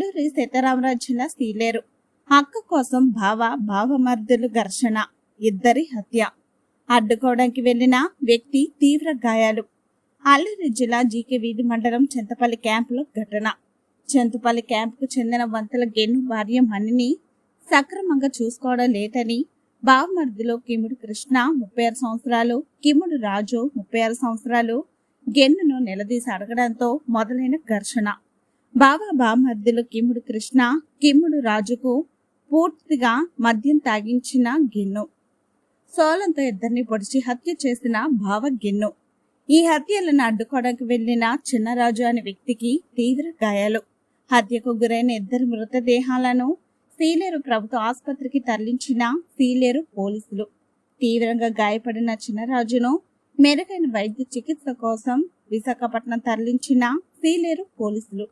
సీతారామరాజు జిల్లా సీలేరు. హక్కు కోసం భావ భావమర్దులు ఘర్షణ ఇద్దరి హత్య. అడ్డుకోవడానికి వెళ్ళిన వ్యక్తి తీవ్ర గాయాలు. అల్లూరి జిల్లా జీకే వీధి మండలం చింతపల్లి క్యాంపులో ఘటన. చింతపల్లి క్యాంపుకు చెందిన వంతల గెన్ను భార్య మణిని సక్రమంగా చూసుకోవడం లేదని బావమర్దిలో కిముడు కృష్ణ ముప్పై ఆరు సంవత్సరాలు కిముడు రాజు ముప్పై ఆరు సంవత్సరాలు గెన్నును నిలదీసి అడగడంతో మొదలైన ఘర్షణ. బావ బామర్దులు కిముడు కృష్ణ కిముడు రాజుకు పూర్తిగా మద్యం తాగించిన గిన్ను. సోలంతో ఇద్దరిని పొడిచి హత్య చేసిన భావ గిన్ను. ఈ హత్యలను అడ్డుకోవడానికి వెళ్ళిన చిన్నరాజు అనే వ్యక్తికి తీవ్ర గాయాలు. హత్యకు గురైన ఇద్దరు మృతదేహాలను సీలేరు ప్రభుత్వ ఆసుపత్రికి తరలించిన సీలేరు పోలీసులు. తీవ్రంగా గాయపడిన చిన్నరాజును మెరుగైన వైద్య చికిత్స కోసం విశాఖపట్నం తరలించిన సీలేరు పోలీసులు.